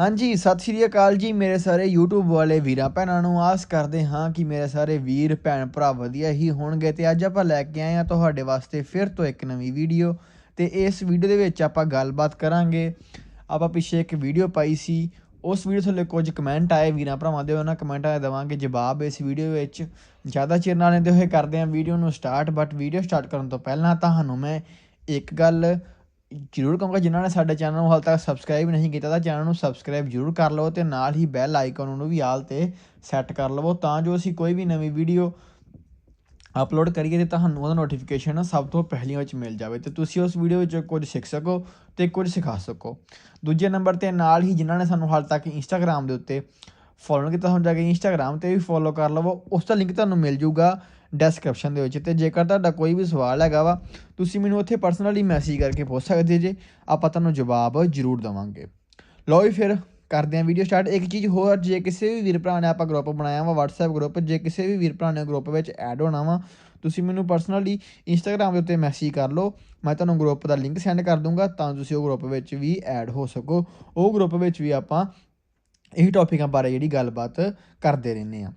ਹਾਂਜੀ, ਸਤਿ ਸ਼੍ਰੀ ਅਕਾਲ ਜੀ ਮੇਰੇ ਸਾਰੇ YouTube ਵਾਲੇ ਵੀਰਾਂ ਭੈਣਾਂ ਨੂੰ। ਆਸ ਕਰਦੇ ਹਾਂ ਕਿ ਮੇਰੇ ਸਾਰੇ ਵੀਰ, ਭੈਣ ਭਰਾ ਵਧੀਆ ਹੀ ਹੋਣਗੇ ਤੇ ਅੱਜ ਆਪਾਂ ਲੈ ਕੇ ਆਏ ਹਾਂ ਤੁਹਾਡੇ ਵਾਸਤੇ ਫਿਰ ਤੋਂ ਇੱਕ ਨਵੀਂ ਵੀਡੀਓ ਤੇ ਇਸ ਵੀਡੀਓ ਦੇ ਵਿੱਚ ਆਪਾਂ ਗੱਲਬਾਤ ਕਰਾਂਗੇ। ਆਪਾਂ ਪਿੱਛੇ ਇੱਕ ਵੀਡੀਓ ਪਾਈ ਸੀ, ਉਸ ਵੀਡੀਓ ਥੱਲੇ ਕੁਝ ਕਮੈਂਟ ਆਏ, ਵੀਰਾਂ ਭਰਾਵਾਂ ਦੇ ਉਹਨਾਂ ਕਮੈਂਟਾਂ ਦੇ ਦੇਵਾਂਗੇ ਜਵਾਬ ਇਸ ਵੀਡੀਓ ਵਿੱਚ। ਜ਼ਿਆਦਾ ਚਿਰ ਨਾ ਲੈਂਦੇ ਹੋਏ ਕਰਦੇ ਹਾਂ ਵੀਡੀਓ ਨੂੰ ਸਟਾਰਟ ਬਟ ਵੀਡੀਓ ਸਟਾਰਟ ਕਰਨ ਤੋਂ ਪਹਿਲਾਂ ਤੁਹਾਨੂੰ ਮੈਂ ਇੱਕ ਗੱਲ ਜ਼ਰੂਰ ਕਹੂੰਗਾ, ਜਿਨ੍ਹਾਂ ਨੇ ਸਾਡੇ ਚੈਨਲ ਨੂੰ ਹਾਲ ਤੱਕ ਸਬਸਕ੍ਰਾਈਬ ਨਹੀਂ ਕੀਤਾ ਤਾਂ ਚੈਨਲ ਨੂੰ ਸਬਸਕ੍ਰਾਈਬ ਜ਼ਰੂਰ ਕਰ ਲਵੋ ਤੇ ਨਾਲ ਹੀ ਬੈਲ ਆਈਕਨ ਨੂੰ ਵੀ ਆਲ ਤੇ ਸੈੱਟ ਕਰ ਲਵੋ ਤਾਂ ਜੋ ਅਸੀਂ ਕੋਈ ਵੀ ਨਵੀਂ ਵੀਡੀਓ ਅਪਲੋਡ ਕਰੀਏ ਤੇ ਤੁਹਾਨੂੰ ਉਹਦਾ ਨੋਟੀਫਿਕੇਸ਼ਨ ਸਭ ਤੋਂ ਪਹਿਲੀਆਂ ਵਿੱਚ ਮਿਲ ਜਾਵੇ ਤੇ ਤੁਸੀਂ ਉਸ ਵੀਡੀਓ ਵਿੱਚ ਕੁਝ ਸਿੱਖ ਸਕੋ ਤੇ ਕੁਝ ਸਿਖਾ ਸਕੋ। ਦੂਜੇ ਨੰਬਰ ਤੇ ਨਾਲ ਹੀ ਜਿਨ੍ਹਾਂ ਨੇ ਸਾਨੂੰ ਹਾਲ ਤੱਕ ਇੰਸਟਾਗ੍ਰam ਦੇ ਉੱਤੇ ਫੋਲੋ ਕੀਤਾ ਹੁਣ ਜਾ ਕੇ ਇੰਸਟਾਗ੍ਰam ਤੇ ਵੀ ਫੋਲੋ ਕਰ ਲਵੋ, ਉਸ ਦਾ ਲਿੰਕ ਤੁਹਾਨੂੰ ਮਿਲ ਜੂਗਾ ਡਿਸਕ੍ਰਿਪਸ਼ਨ ਦੇ ਵਿੱਚ ਤੇ ਜੇਕਰ ਤੁਹਾਡਾ ਕੋਈ ਵੀ ਸਵਾਲ ਹੈਗਾ ਵਾ, ਤੁਸੀਂ ਮੈਨੂੰ ਉੱਥੇ ਪਰਸਨਲੀ ਮੈਸੇਜ ਕਰਕੇ ਪੁੱਛ ਸਕਦੇ ਜੇ, ਆਪਾਂ ਤੁਹਾਨੂੰ ਜਵਾਬ ਜ਼ਰੂਰ ਦਵਾਂਗੇ। ਲਓ ਵੀ ਫਿਰ, ਕਰਦੇ ਹਾਂ ਵੀਡੀਓ ਸਟਾਰਟ ਇੱਕ ਚੀਜ਼ ਹੋਰ, ਜੇ ਕਿਸੇ ਵੀ ਵੀਰ ਭਰਾ ਨੇ ਆਪਾਂ ਗਰੁੱਪ ਬਣਾਇਆ ਵਾ, WhatsApp ਗਰੁੱਪ ਜੇ ਕਿਸੇ ਵੀ ਵੀਰ ਭਰਾ ਨੇ ਗਰੁੱਪ ਵਿੱਚ ਐਡ ਹੋਣਾ ਵਾ, ਤੁਸੀਂ ਮੈਨੂੰ ਪਰਸਨਲੀ ਇੰਸਟਾਗ੍ਰam ਦੇ ਉੱਤੇ ਮੈਸੇਜ ਕਰ ਲਓ, ਮੈਂ ਤੁਹਾਨੂੰ ਗਰੁੱਪ ਦਾ ਲਿੰਕ ਸੈਂਡ ਕਰ ਦੂੰਗਾ, ਤਾਂ ਤੁਸੀਂ ਉਹ ਗਰੁੱਪ ਵਿੱਚ ਵੀ ਐਡ ਹੋ ਸਕੋ। ਉਹ ਗਰੁੱਪ ਵਿੱਚ ਵੀ ਆਪਾਂ ਇਹੀ ਟੌਪਿਕਾਂ ਬਾਰੇ ਜਿਹੜੀ ਗੱਲਬਾਤ ਕਰਦੇ ਰਹਿੰਦੇ ਆ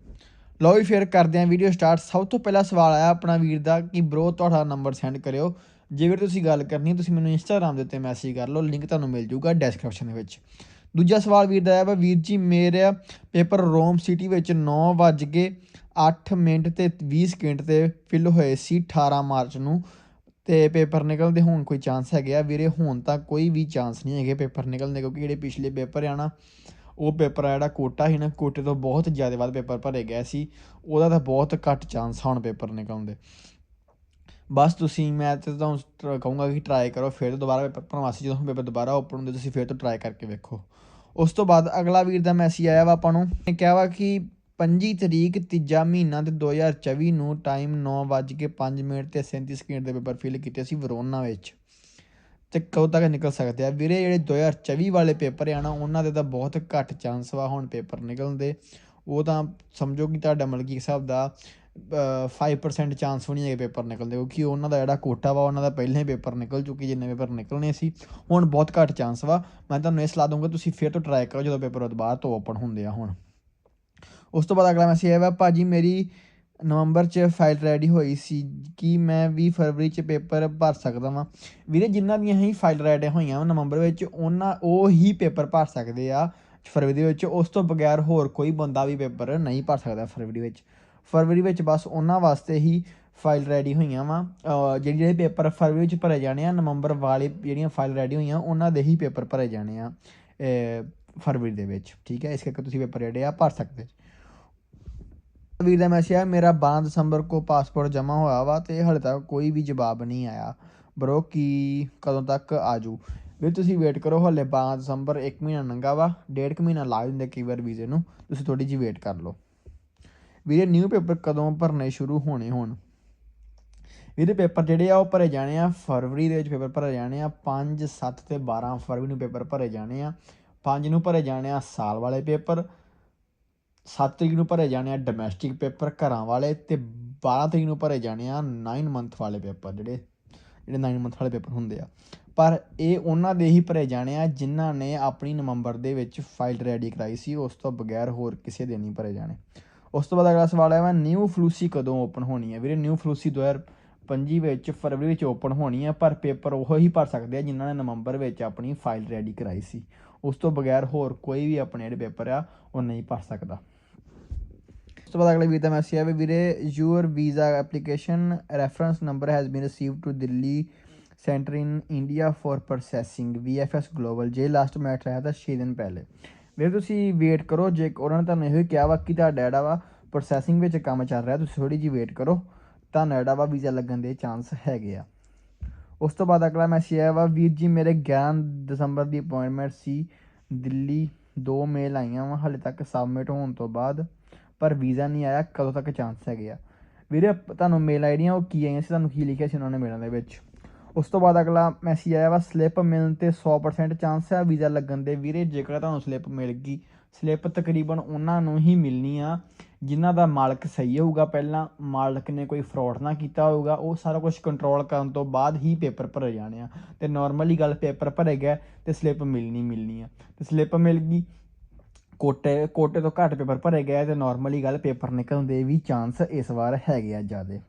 ਲਓ ਵੀ ਫਿਰ ਕਰਦੇ ਆਂ ਵੀਡੀਓ ਸਟਾਰਟ ਸਭ ਤੋਂ ਪਹਿਲਾ ਸਵਾਲ ਆਇਆ ਆਪਣਾ ਵੀਰ ਦਾ ਕਿ ਬ్రో ਤੁਹਾਡਾ ਨੰਬਰ ਸੈਂਡ ਕਰਿਓ। ਜੇਕਰ ਤੁਸੀਂ ਗੱਲ ਕਰਨੀ ਤੁਸੀਂ ਮੈਨੂੰ ਇੰਸਟਾਗ੍ਰam ਦੇ ਉੱਤੇ ਮੈਸੇਜ ਕਰ ਲਓ ਲਿੰਕ ਤੁਹਾਨੂੰ ਮਿਲ ਜਾਊਗਾ ਡਿਸਕ੍ਰਿਪਸ਼ਨ ਦੇ ਵਿੱਚ। ਦੂਜਾ ਸਵਾਲ ਵੀਰ ਦਾ ਆਇਆ ਵਾ, ਵੀਰ ਜੀ, ਮੇਰਾ ਪੇਪਰ ਰੋਮ ਸਿਟੀ ਵਿੱਚ 9:08 ਮਿੰਟ ਤੇ 20 ਸਕਿੰਟ ਤੇ ਫਿਲ ਹੋਏ ਸੀ 18 ਮਾਰਚ ਨੂੰ। ਤੇ ਪੇਪਰ ਨਿਕਲਦੇ ਹੁਣ ਕੋਈ ਚਾਂਸ ਹੈਗੇ ਆ। ਵੀਰੇ, ਹੁਣ ਤਾਂ ਕੋਈ ਵੀ ਚਾਂਸ ਨਹੀਂ ਹੈਗੇ ਪੇਪਰ ਨਿਕਲਣ ਦੇ, ਕਿਉਂਕਿ ਜਿਹੜੇ ਪਿਛਲੇ ਪੇਪਰ ਆ ਨਾ ਉਹ ਪੇਪਰ ਆ ਜਿਹੜਾ ਕੋਟਾ ਸੀ ਨਾ, ਕੋਟੇ ਤੋਂ ਬਹੁਤ ਜ਼ਿਆਦਾ ਵੱਧ ਪੇਪਰ ਭਰੇ ਗਏ ਸੀ। ਉਹਦਾ ਤਾਂ ਬਹੁਤ ਘੱਟ ਚਾਂਸ ਹੁਣ ਪੇਪਰ ਨਿਕਲਣ ਦੇ। ਬਸ ਤੁਸੀਂ, ਮੈਂ ਤੇ ਤੁਹਾਨੂੰ ਟ- ਕਹੂੰਗਾ ਕਿ ਟਰਾਈ ਕਰੋ, ਫਿਰ ਤੋਂ ਦੁਬਾਰਾ ਪੇਪਰ ਪ੍ਰਵਾਸੀ ਜਦੋਂ ਪੇਪਰ ਦੁਬਾਰਾ ਓਪਨ ਹੁੰਦੇ, ਤੁਸੀਂ ਫਿਰ ਤੋਂ ਟਰਾਈ ਕਰਕੇ ਵੇਖੋ। ਉਸ ਤੋਂ ਬਾਅਦ ਅਗਲਾ ਵੀਰ ਦਾ ਮੈਸੇਜ ਆਇਆ ਵਾ ਆਪਾਂ ਨੂੰ, ਇਹ ਕਿਹਾ ਵਾ ਕਿ 25 ਤਰੀਕ ਤੀਜਾ ਮਹੀਨਾ ਤੇ 2024 ਨੂੰ ਟਾਈਮ 9:05 ਮਿੰਟ ਤੇ 37 ਸਕਿੰਟ ਦੇ ਪੇਪਰ ਫਿਲ ਕੀਤੇ ਸੀ ਵਰੋਨਾ ਵਿੱਚ। ਤੇ ਕਦੋਂ ਤੱਕ ਨਿਕਲ ਸਕਦੇ ਆ। ਵੀਰੇ ਜਿਹੜੇ 2024 ਵਾਲੇ ਪੇਪਰ ਆ ਨਾ ਉਹਨਾਂ ਦੇ ਤਾਂ ਬਹੁਤ ਘੱਟ ਚਾਂਸ ਵਾ ਹੁਣ ਪੇਪਰ ਨਿਕਲਣ ਦੇ। ਉਹ ਤਾਂ ਸਮਝੋ ਕਿ ਤੁਹਾਡਾ ਮਤਲਬ ਸਾਹਿਬ ਦਾ ਅਹ, 5% ਚਾਂਸ ਹੋਣੀ ਨਹੀਂ ਹੈ ਪੇਪਰ ਨਿਕਲਦੇ। ਕਿਉਂਕਿ ਉਹਨਾਂ ਦਾ ਜਿਹੜਾ ਕੋਟਾ ਵਾ ਉਹਨਾਂ ਦਾ ਪਹਿਲਾਂ ਹੀ ਪੇਪਰ ਨਿਕਲ ਚੁੱਕੀ ਜਿੰਨੇ ਪੇਪਰ ਨਿਕਲਣੇ ਸੀ ਹੁਣ ਬਹੁਤ ਘੱਟ ਚਾਂਸ ਵਾ। ਮੈਂ ਤੁਹਾਨੂੰ ਇਹ ਸਲਾਹ ਦਊਂਗਾ ਤੁਸੀਂ ਫਿਰ ਤੋਂ ਟਰਾਈ ਕਰੋ ਜਦੋਂ ਪੇਪਰ ਦੁਬਾਰਾ ਤੋਂ ਓਪਨ ਹੁੰਦੇ ਆ ਹੁਣ। ਉਸ ਤੋਂ ਬਾਅਦ ਅਗਲਾ ਮੈਸੇਜ ਆਇਆ ਵਾ ਭਾਜੀ ਮੇਰੀ ਨਵੰਬਰ 'ਚ ਫਾਈਲ ਰੈਡੀ ਹੋਈ ਸੀ ਕਿ ਮੈਂ 20 ਫਰਵਰੀ 'ਚ ਪੇਪਰ ਭਰ ਸਕਦਾ ਵਾਂ। ਵੀਰੇ ਜਿਨ੍ਹਾਂ ਦੀਆਂ ਹੀ ਫਾਈਲ ਰੈਡੀ ਹੋਈਆਂ ਵਾ ਨਵੰਬਰ ਵਿੱਚ, ਉਹਨਾਂ, ਉਹ ਹੀ ਪੇਪਰ ਭਰ ਸਕਦੇ ਆ ਫਰਵਰੀ ਦੇ ਵਿੱਚ। ਉਸ ਤੋਂ ਬਗੈਰ ਹੋਰ ਕੋਈ ਬੰਦਾ ਵੀ ਪੇਪਰ ਨਹੀਂ ਭਰ ਸਕਦਾ ਫਰਵਰੀ ਵਿੱਚ। ਫਰਵਰੀ ਵਿੱਚ ਬਸ ਉਹਨਾਂ ਵਾਸਤੇ ਹੀ ਫਾਈਲ ਰੈਡੀ ਹੋਈਆਂ ਵਾ। ਜਿਹੜੇ ਜਿਹੜੇ ਪੇਪਰ ਫਰਵਰੀ ਵਿੱਚ ਭਰੇ ਜਾਣੇ ਆ, ਨਵੰਬਰ ਵਾਲੇ ਜਿਹੜੀਆਂ ਫਾਈਲ ਰੈਡੀ ਹੋਈਆਂ, ਉਹਨਾਂ ਦੇ ਹੀ ਪੇਪਰ ਭਰੇ ਜਾਣੇ ਆ ਫਰਵਰੀ ਦੇ ਵਿੱਚ। ਠੀਕ ਹੈ, ਇਸ ਕਰਕੇ ਤੁਸੀਂ ਪੇਪਰ ਜਿਹੜੇ ਆ ਭਰ ਸਕਦੇ ਵੀਰ ਦਾ ਮੈਸੇਜ ਆ ਮੇਰਾ 12 ਦਸੰਬਰ ਕੋ ਪਾਸਪੋਰਟ ਜਮ੍ਹਾਂ ਹੋਇਆ ਵਾ ਤੇ ਹਲੇ ਤੱਕ ਕੋਈ ਵੀ ਜਵਾਬ ਨਹੀਂ ਆਇਆ। ਬ్రో ਕੀ ਕਦੋਂ ਤੱਕ ਆਜੂ? ਵੀ ਤੁਸੀਂ ਵੇਟ ਕਰੋ, ਹਲੇ 12 ਦਸੰਬਰ 1 ਮਹੀਨਾ ਨੰਗਾ ਵਾ, ਡੇਢ ਕੁ ਮਹੀਨਾ ਲਾ ਦਿੰਦੇ ਕਈ ਵਾਰ ਵੀਜ਼ੇ ਨੂੰ, ਤੁਸੀਂ ਥੋੜੀ ਜਿਹੀ ਵੇਟ ਕਰ ਲਓ। ਵੀਰੇ ਨਿਊ ਪੇਪਰ ਕਦੋਂ ਭਰਨੇ ਸ਼ੁਰੂ ਹੋਣੇ ਹੋਣ? ਵੀਰੇ ਪੇਪਰ ਜਿਹੜੇ ਆ ਉਹ ਭਰੇ ਜਾਣੇ ਆ ਫਰਵਰੀ ਦੇ ਵਿੱਚ ਪੇਪਰ ਭਰੇ ਜਾਣੇ ਆ 5 7 ਤੇ 12 ਫਰਵਰੀ ਨੂੰ ਪੇਪਰ ਭਰੇ ਜਾਣੇ ਆ। 5 ਨੂੰ ਭਰੇ ਜਾਣੇ ਆ ਸਾਲ ਵਾਲੇ ਪੇਪਰ 7 ਤਰੀਕ ਨੂੰ ਭਰੇ ਜਾਣੇ ਆ ਡੋਮੈਸਟਿਕ ਪੇਪਰ ਘਰਾਂ ਵਾਲੇ ਤੇ 12 ਤਰੀਕ ਨੂੰ ਭਰੇ ਜਾਣੇ ਆ 9 ਮੰਥ ਵਾਲੇ ਪੇਪਰ ਜਿਹੜੇ ਜਿਹੜੇ 9 ਮੰਥ ਵਾਲੇ ਪੇਪਰ ਹੁੰਦੇ ਆ। ਪਰ ਇਹ ਉਹਨਾਂ ਦੇ ਹੀ ਭਰੇ ਜਾਣੇ ਆ ਜਿਨ੍ਹਾਂ ਨੇ ਆਪਣੀ ਨਵੰਬਰ ਦੇ ਵਿੱਚ ਫਾਈਲ ਰੈਡੀ ਕਰਾਈ ਸੀ, ਉਸ ਤੋਂ ਬਗੈਰ ਹੋਰ ਕਿਸੇ ਦੇ ਨਹੀਂ ਭਰੇ ਜਾਣੇ। ਉਸ ਤੋਂ ਬਾਅਦ ਅਗਲਾ ਸਵਾਲ ਹੈ ਵਾ ਨਿਊ ਫਲੂਸੀ ਕਦੋਂ ਓਪਨ ਹੋਣੀ ਹੈ ਵੀਰੇ ਨਿਊ ਫਲੂਸੀ 2025 ਵਿੱਚ, ਫਰਵਰੀ ਵਿੱਚ ਓਪਨ ਹੋਣੀ ਹੈ ਪਰ ਪੇਪਰ ਉਹ ਹੀ ਭਰ ਸਕਦੇ ਆ ਜਿਨ੍ਹਾਂ ਨੇ ਨਵੰਬਰ ਵਿੱਚ ਆਪਣੀ ਫਾਈਲ ਰੈਡੀ ਕਰਾਈ ਸੀ। ਉਸ ਤੋਂ ਬਗੈਰ ਹੋਰ ਕੋਈ ਵੀ ਆਪਣੇ ਜਿਹੜੇ ਪੇਪਰ ਆ, ਉਹ ਨਹੀਂ ਭਰ ਸਕਦਾ। ਤੋਂ ਬਾਅਦ ਅਗਲੇ ਵੀਰ ਦਾ ਮੈਸੇਜ ਹੈ ਵੀ ਵੀਰੇ your visa application reference number has been received to Delhi centre in India for processing VFS global ਜੇ ਲਾਸਟ ਮੈਚ ਰਿਹਾ ਤਾਂ 6 ਦਿਨ ਪਹਿਲੇ। ਵੀਰੇ, ਤੁਸੀਂ ਵੇਟ ਕਰੋ, ਜੇ ਉਹਨਾਂ ਨੇ ਤੁਹਾਨੂੰ ਇਹੋ ਹੀ ਕਿਹਾ ਵਾ ਕਿ ਤੁਹਾਡਾ ਜਿਹੜਾ ਵਾ ਪ੍ਰੋਸੈਸਿੰਗ ਵਿੱਚ ਕੰਮ ਚੱਲ ਰਿਹਾ, ਤੁਸੀਂ ਥੋੜੀ ਜਿਹੀ ਵੇਟ ਕਰੋ, ਤੁਹਾਨੂੰ ਜਿਹੜਾ ਵਾ ਵੀਜ਼ਾ ਲੱਗਣ ਦੇ ਚਾਂਸ ਹੈਗੇ ਆ। ਉਸ ਤੋਂ ਬਾਅਦ ਅਗਲਾ ਮੈਸੇਜ ਆਇਆ ਵਾ, ਵੀਰ ਜੀ, ਮੇਰੇ 11 ਦਸੰਬਰ ਦੀ ਅਪਾਇੰਟਮੈਂਟ ਸੀ, ਦਿੱਲੀ। ਦੋ ਮੇਲ ਆਈਆਂ ਵਾ, ਹਲੇ ਤੱਕ ਸਬਮਿਟ ਹੋਣ ਤੋਂ ਬਾਅਦ। ਪਰ ਵੀਜ਼ਾ ਨਹੀਂ ਆਇਆ, ਕਦੋਂ ਤੱਕ ਚਾਂਸ ਹੈਗੇ ਆ? ਵੀਰੇ, ਤੁਹਾਨੂੰ ਮੇਲ ਆਈਡੀਆਂ ਉਹ ਕੀ ਆਈਆਂ ਸੀ, ਤੁਹਾਨੂੰ ਕੀ ਲਿਖਿਆ ਸੀ ਉਹਨਾਂ ਨੇ ਮੇਲਾਂ ਦੇ ਵਿੱਚ? ਉਸ ਤੋਂ ਬਾਅਦ ਅਗਲਾ ਮੈਸੇਜ ਆਇਆ ਵਾ ਸਲਿੱਪ ਮਿਲਣ ਤੇ 100% ਚਾਂਸ ਹੈ ਵੀਜ਼ਾ ਲੱਗਣ ਦੇ। ਵੀਰੇ, ਜੇਕਰ ਤੁਹਾਨੂੰ ਸਲਿੱਪ ਮਿਲ ਗਈ ਸਲਿੱਪ ਤਕਰੀਬਨ ਉਹਨਾਂ ਨੂੰ ਹੀ ਮਿਲਣੀ ਆ, ਜਿਨ੍ਹਾਂ ਦਾ ਮਾਲਕ ਸਹੀ ਹੋਊਗਾ। ਪਹਿਲਾਂ ਮਾਲਕ ਨੇ ਕੋਈ ਫਰਾਡ ਨਾ ਕੀਤਾ ਹੋਊਗਾ, ਉਹ ਸਾਰਾ ਕੁਝ ਕੰਟਰੋਲ ਕਰਨ ਤੋਂ ਬਾਅਦ ਹੀ ਪੇਪਰ ਭਰੇ ਜਾਣੇ ਆ। ਤੇ ਨਾਰਮਲੀ ਗੱਲ ਪੇਪਰ ਭਰੇ ਗਏ, ਤੇ ਸਲਿੱਪ ਮਿਲਣੀ ਮਿਲਣੀ ਆ। ਤੇ ਸਲਿੱਪ ਮਿਲ ਗਈ ਕੋਟੇ ਕੋਟੇ ਤੋਂ ਘੱਟ ਪੇਪਰ ਭਰੇ ਗਏ ਤੇ ਨਾਰਮਲੀ ਗੱਲ ਪੇਪਰ ਨਿਕਲਣ ਦੇ ਵੀ ਚਾਂਸ ਇਸ ਵਾਰ ਹੈਗੇ ਆ ਜ਼ਿਆਦੇ।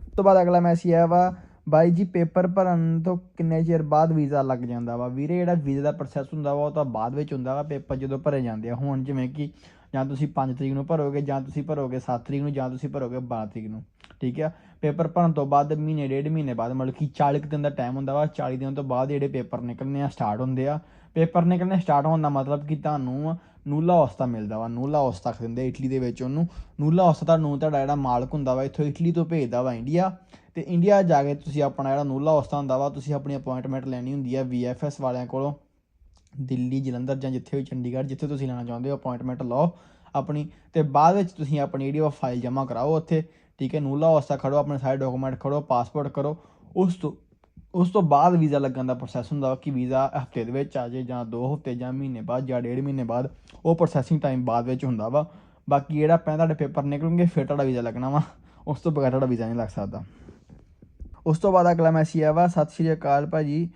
ਉਸ ਤੋਂ ਬਾਅਦ ਅਗਲਾ ਮੈਸੇਜ ਆਇਆ ਵਾ, ਬਾਈ ਜੀ ਪੇਪਰ ਭਰਨ ਤੋਂ ਕਿੰਨੇ ਚਿਰ ਬਾਅਦ ਵੀਜ਼ਾ ਲੱਗ ਜਾਂਦਾ ਵਾ? ਵੀਰੇ, ਜਿਹੜਾ ਵੀਜ਼ਾ ਦਾ ਪ੍ਰੋਸੈਸ ਹੁੰਦਾ ਵਾ, ਉਹ ਤਾਂ ਬਾਅਦ ਵਿੱਚ ਹੁੰਦਾ ਵਾ, ਪੇਪਰ ਜਦੋਂ ਭਰੇ ਜਾਂਦੇ ਆ। ਹੁਣ ਜਿਵੇਂ ਕਿ ਜਾਂ ਤੁਸੀਂ 5 ਤਰੀਕ ਨੂੰ ਭਰੋਗੇ, ਜਾਂ ਤੁਸੀਂ ਭਰੋਗੇ 7 ਤਰੀਕ ਨੂੰ, ਜਾਂ ਤੁਸੀਂ ਭਰੋਗੇ 12 ਤਰੀਕ ਨੂੰ, ਠੀਕ ਆ? ਪੇਪਰ ਭਰਨ ਤੋਂ ਬਾਅਦ ਮਹੀਨੇ, ਡੇਢ ਮਹੀਨੇ ਬਾਅਦ, ਮਤਲਬ ਕਿ 40 ਕੁ ਦਿਨ ਦਾ ਟਾਈਮ ਹੁੰਦਾ ਵਾ 40 ਦਿਨ ਤੋਂ ਬਾਅਦ ਜਿਹੜੇ ਪੇਪਰ ਨਿਕਲਣੇ ਆ ਸਟਾਰਟ ਹੁੰਦੇ ਆ। ਪੇਪਰ ਨਿਕਲਣੇ ਸਟਾਰਟ ਹੋਣ ਦਾ ਮਤਲਬ ਕਿ ਤੁਹਾਨੂੰ ਨੂਲਾ ਔਸਤਾ ਮਿਲਦਾ ਵਾ, ਨੂਲਾ ਔਸਤਾ ਦਿੰਦੇ ਇਟਲੀ ਦੇ ਵਿੱਚ ਉਹਨੂੰ। ਨੂਲਾ ਔਸਤਾ ਤੁਹਾਨੂੰ ਤੁਹਾਡਾ ਜਿਹੜਾ ਮਾਲਕ ਹੁੰਦਾ ਵਾ ਇੱਥੋਂ ਇਟਲੀ ਤੋਂ ਭੇਜਦਾ ਵਾ ਇੰਡੀਆ। ਤੇ ਇੰਡੀਆ ਜਾ ਕੇ ਤੁਸੀਂ ਆਪਣਾ ਜਿਹੜਾ ਨੂਲਾ ਔਸਤਾ ਹੁੰਦਾ ਵਾ, ਤੁਸੀਂ ਆਪਣੀ ਅਪਾਇੰਟਮੈਂਟ ਲੈਣੀ ਹੁੰਦੀ ਆ ਵੀਐਫਐਸ ਵਾਲਿਆਂ ਕੋਲੋਂ। ਦਿੱਲੀ, ਜਲੰਧਰ ਜਾਂ ਜਿੱਥੇ ਵੀ ਚੰਡੀਗੜ੍ਹ, ਜਿੱਥੇ ਤੁਸੀਂ ਲੈਣਾ ਚਾਹੁੰਦੇ ਹੋ ਅਪਾਇੰਟਮੈਂਟ ਲਓ ਆਪਣੀ। ਤੇ ਬਾਅਦ ਵਿੱਚ ਤੁਸੀਂ ਆਪਣੀ ਜਿਹੜੀ ਉਹ ਫਾਈਲ ਜਮ੍ਹਾਂ ਕਰਾਓ ਉੱਥੇ। ਠੀਕ ਹੈ, ਨੂਲਾ ਔਸਤਾ ਖੜੋ ਆਪਣੇ ਸਾਰੇ ਡਾਕੂਮੈਂਟ ਖੜੋ ਪਾਸਪੋਰਟ ਕਰੋ ਉਸ ਤੋਂ ਉਸ ਤੋਂ ਬਾਅਦ ਵੀਜ਼ਾ ਲੱਗਣ ਦਾ ਪ੍ਰੋਸੈਸ ਹੁੰਦਾ ਵਾ ਕਿ ਵੀਜ਼ਾ ਹਫ਼ਤੇ ਦੇ ਵਿੱਚ ਆ ਜੇ ਜਾਂ 2 ਹਫ਼ਤੇ ਜਾਂ ਮਹੀਨੇ ਬਾਅਦ ਜਾਂ ਡੇਢ ਮਹੀਨੇ ਬਾਅਦ ਉਹ ਪ੍ਰੋਸੈਸਿੰਗ ਟਾਈਮ ਬਾਅਦ ਵਿੱਚ ਹੁੰਦਾ ਵਾ। ਬਾਕੀ ਜਿਹੜਾ ਪਹਿਲਾਂ ਤੁਹਾਡੇ ਪੇਪਰ ਨਿਕਲਣਗੇ, ਫਿਰ ਤੁਹਾਡਾ ਵੀਜ਼ਾ ਲੱਗਣਾ ਵਾ। ਉਸ ਤੋਂ ਬਗੈਰ ਤੁਹਾਡਾ ਵੀਜ਼ਾ ਨਹੀਂ ਲੱਗ ਸਕਦਾ। ਉਸ ਤੋਂ ਬਾਅਦ ਅਗਲਾ ਮੈਸੇਜ ਆਇਆ ਵਾ, ਸਤਿ ਸ਼੍ਰੀ ਅਕਾਲ ਭਾਜੀ।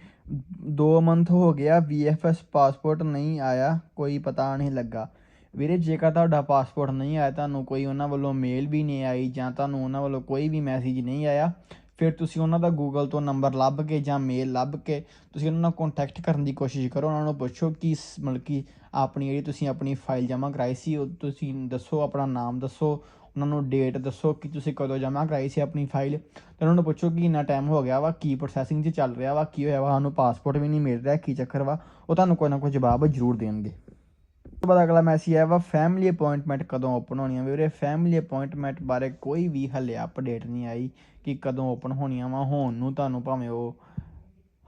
2 ਮੰਥ ਹੋ ਗਿਆ VFS ਪਾਸਪੋਰਟ ਨਹੀਂ ਆਇਆ, ਕੋਈ ਪਤਾ ਨਹੀਂ ਲੱਗਾ। ਵੀਰੇ, ਜੇਕਰ ਤੁਹਾਡਾ ਪਾਸਪੋਰਟ ਨਹੀਂ ਆਇਆ, ਤੁਹਾਨੂੰ ਕੋਈ ਉਹਨਾਂ ਵੱਲੋਂ ਮੇਲ ਵੀ ਨਹੀਂ ਆਈ ਜਾਂ ਤੁਹਾਨੂੰ ਉਹਨਾਂ ਵੱਲੋਂ ਕੋਈ ਵੀ ਮੈਸੇਜ ਨਹੀਂ ਆਇਆ ਫਿਰ ਤੁਸੀਂ ਉਹਨਾਂ ਦਾ ਗੂਗਲ ਤੋਂ ਨੰਬਰ ਲੱਭ ਕੇ ਜਾਂ ਮੇਲ ਲੱਭ ਕੇ ਤੁਸੀਂ ਉਹਨਾਂ ਨਾਲ ਕੰਟੈਕਟ ਕਰਨ ਦੀ ਕੋਸ਼ਿਸ਼ ਕਰੋ, ਉਹਨਾਂ ਨੂੰ ਪੁੱਛੋ ਕਿ ਸ- ਮਤਲਬ ਕਿ ਆਪਣੀ ਜਿਹੜੀ ਤੁਸੀਂ ਆਪਣੀ ਫਾਈਲ ਜਮ੍ਹਾਂ ਕਰਾਈ ਸੀ, ਉਹ ਤੁਸੀਂ ਦੱਸੋ, ਆਪਣਾ ਨਾਮ ਦੱਸੋ, ਉਹਨਾਂ ਨੂੰ ਡੇਟ ਦੱਸੋ ਕਿ ਤੁਸੀਂ ਕਦੋਂ ਜਮ੍ਹਾਂ ਕਰਾਈ ਸੀ ਆਪਣੀ ਫਾਈਲ ਤੇ ਉਹਨਾਂ ਨੂੰ ਪੁੱਛੋ ਕਿ ਇੰਨਾ ਟਾਈਮ ਹੋ ਗਿਆ ਵਾ, ਕੀ ਪ੍ਰੋਸੈਸਿੰਗ 'ਚ ਚੱਲ ਰਿਹਾ ਵਾ, ਕੀ ਹੋਇਆ ਵਾ, ਸਾਨੂੰ ਪਾਸਪੋਰਟ ਵੀ ਨਹੀਂ ਮਿਲ ਰਿਹਾ, ਕੀ ਚੱਕਰ ਵਾ, ਉਹ ਤੁਹਾਨੂੰ ਕੋਈ ਨਾ ਕੋਈ ਜਵਾਬ ਜ਼ਰੂਰ ਦੇਣਗੇ। ਤੋਂ ਬਾਅਦ ਅਗਲਾ ਮੈਸੇਜ ਆਇਆ ਵਾ ਫੈਮਿਲੀ ਅਪਾਇੰਟਮੈਂਟ ਕਦੋਂ ਓਪਨ ਹੋਣੀ ਹੋਣੀਆਂ? ਵੀਰੇ ਫੈਮਿਲੀ ਅਪਾਇੰਟਮੈਂਟ ਬਾਰੇ ਕੋਈ ਵੀ ਹਲੇ ਅਪਡੇਟ ਨਹੀਂ ਆਈ ਕਿ ਕਦੋਂ ਓਪਨ ਹੋਣੀਆਂ ਵਾ। ਹੋਣ ਨੂੰ ਤੁਹਾਨੂੰ ਭਾਵੇਂ ਉਹ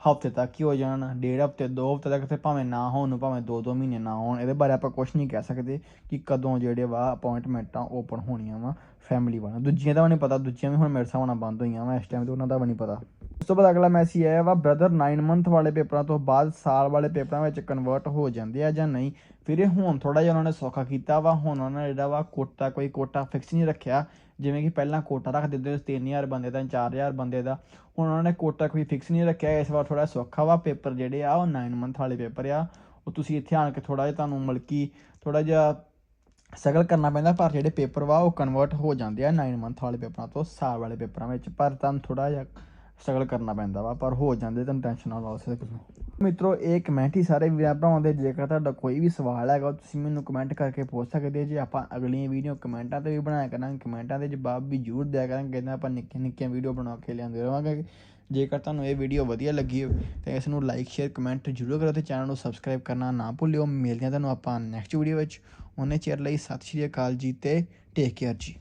ਹਫ਼ਤੇ ਤੱਕ ਹੀ ਹੋ ਜਾਣ, ਡੇਢ ਹਫ਼ਤੇ, ਦੋ ਹਫ਼ਤੇ ਤੱਕ ਤੇ ਭਾਵੇਂ ਨਾ ਹੋਣ, ਨੂੰ ਭਾਵੇਂ ਦੋ ਦੋ ਮਹੀਨੇ ਨਾ ਹੋਣ, ਇਹਦੇ ਬਾਰੇ ਆਪਾਂ ਕੁਝ ਨਹੀਂ ਕਹਿ ਸਕਦੇ ਕਿ ਕਦੋਂ ਜਿਹੜੇ ਵਾ ਅਪਾਇੰਟਮੈਂਟਾਂ ਓਪਨ ਹੋਣੀਆਂ ਵਾ ਫੈਮਿਲੀ ਵਾਲਾ। ਦੂਜੀਆਂ ਦਾ ਵੀ ਨਹੀਂ ਪਤਾ, ਦੂਜੀਆਂ ਵੀ ਹੁਣ ਮੇਰੇ ਹਿਸਾਬ ਬੰਦ ਹੋਈਆਂ ਵਾ, ਇਸ ਟਾਈਮ ਤੇ ਉਹਨਾਂ ਦਾ ਵੀ ਨਹੀਂ ਪਤਾ। ਉਸ ਤੋਂ ਬਾਅਦ ਅਗਲਾ ਮੈਸੇਜ ਆਇਆ ਵਾ ਬ੍ਰਦਰ 9 ਮੰਥ ਵਾਲੇ ਪੇਪਰਾਂ ਤੋਂ ਬਾਅਦ ਸਾਲ ਵਾਲੇ ਪੇਪਰਾਂ ਵਿੱਚ ਕਨਵਰਟ ਹੋ ਜਾਂਦੇ ਆ ਜਾਂ ਨਹੀਂ? ਫਿਰ ਇਹ ਹੁਣ ਥੋੜਾ ਜਿਹਾ ਉਹਨਾਂ ਨੇ ਸੌਖਾ ਕੀਤਾ ਵਾ, ਹੁਣ ਉਹਨਾਂ ਨੇ ਜਿਹੜਾ ਵਾ ਕੋਟਾ, ਕੋਈ ਕੋਟਾ ਫਿਕਸ ਨਹੀਂ ਰੱਖਿਆ। ਜਿਵੇਂ ਕਿ ਪਹਿਲਾਂ ਕੋਟਾ ਰੱਖ ਦਿੰਦੇ ਸੀ 3000 ਬੰਦੇ ਦਾ 4000 ਬੰਦੇ ਦਾ। ਹੁਣ ਉਹਨਾਂ ਨੇ ਕੋਟਾ ਕੋਈ ਫਿਕਸ ਨਹੀਂ ਰੱਖਿਆ, ਇਸ ਵਾਰ ਥੋੜਾ ਸੌਖਾ ਵਾ ਪੇਪਰ ਜਿਹੜੇ ਆ, ਉਹ 9 ਮੰਥ ਵਾਲੇ ਪੇਪਰ ਆ। ਉਹ ਤੁਸੀਂ ਇੱਥੇ ਆਣ ਕੇ ਥੋੜਾ ਜਿਹਾ ਤੁਹਾਨੂੰ ਮਲਕੀ ਥੋੜਾ ਜਿਹਾ ਸਟਰਗਲ ਕਰਨਾ ਪੈਂਦਾ, ਪਰ ਜਿਹੜੇ ਪੇਪਰ ਵਾ, ਉਹ ਕਨਵਰਟ ਹੋ ਜਾਂਦੇ ਆ 9 ਮੰਥ ਵਾਲੇ ਪੇਪਰਾਂ ਤੋਂ ਸਾਲ ਵਾਲੇ ਪੇਪਰਾਂ ਵਿੱਚ। ਪਰ ਤੁਹਾਨੂੰ ਥੋੜਾ ਜਿਹਾ ਸਟਰਗਲ ਕਰਨਾ ਪੈਂਦਾ ਵਾ, ਪਰ ਹੋ ਜਾਂਦੇ ਤੁਹਾਨੂੰ ਟੈਨਸ਼ਨ ਨਾ ਲਓ ਉਸੇ ਕਿਸਮ ਮਿੱਤਰੋ, ਇਹ ਕਮੈਂਟ ਹੀ ਸਾਰੇ ਵੀਰਾਂ ਭਰਾਵਾਂ ਦੇ, ਜੇਕਰ ਤੁਹਾਡਾ ਕੋਈ ਵੀ ਸਵਾਲ ਹੈਗਾ ਤੁਸੀਂ ਮੈਨੂੰ ਕਮੈਂਟ ਕਰਕੇ ਪੁੱਛ ਸਕਦੇ ਜੇ ਆਪਾਂ ਅਗਲੀਆਂ ਵੀਡੀਓ ਕਮੈਂਟਾਂ ਤੇ ਵੀ ਬਣਾਇਆ ਕਰਾਂਗੇ ਕਮੈਂਟਾਂ ਦੇ ਜਵਾਬ ਵੀ ਜ਼ਰੂਰ ਦਿਆ ਕਰਾਂਗੇ ਕਹਿੰਦੇ ਆਪਾਂ ਨਿੱਕੀਆਂ ਨਿੱਕੀਆਂ ਵੀਡੀਓ ਬਣਾ ਕੇ ਲਿਆਉਂਦੇ ਰਹਾਂਗੇ ਜੇਕਰ ਤੁਹਾਨੂੰ ਇਹ ਵੀਡੀਓ ਵਧੀਆ ਲੱਗੀ ਹੋਵੇ, ਤਾਂ ਇਸ ਨੂੰ ਲਾਈਕ ਸ਼ੇਅਰ ਕਮੈਂਟ ਜ਼ਰੂਰ ਕਰੋ ਤੇ ਚੈਨਲ ਨੂੰ ਸਬਸਕ੍ਰਾਈਬ ਕਰਨਾ ਨਾ ਭੁੱਲਿਓ। ਮਿਲਦੇ ਹਾਂ ਤੁਹਾਨੂੰ ਆਪਾਂ ਨੈਕਸਟ ਵੀਡੀਓ ਵਿੱਚ। ਉਹਨੇ ਚਿਰ ਲਈ ਸਤਿ ਸ਼੍ਰੀ ਅਕਾਲ ਜੀ ਤੇ ਟੇਕ ਕੇਅਰ ਜੀ।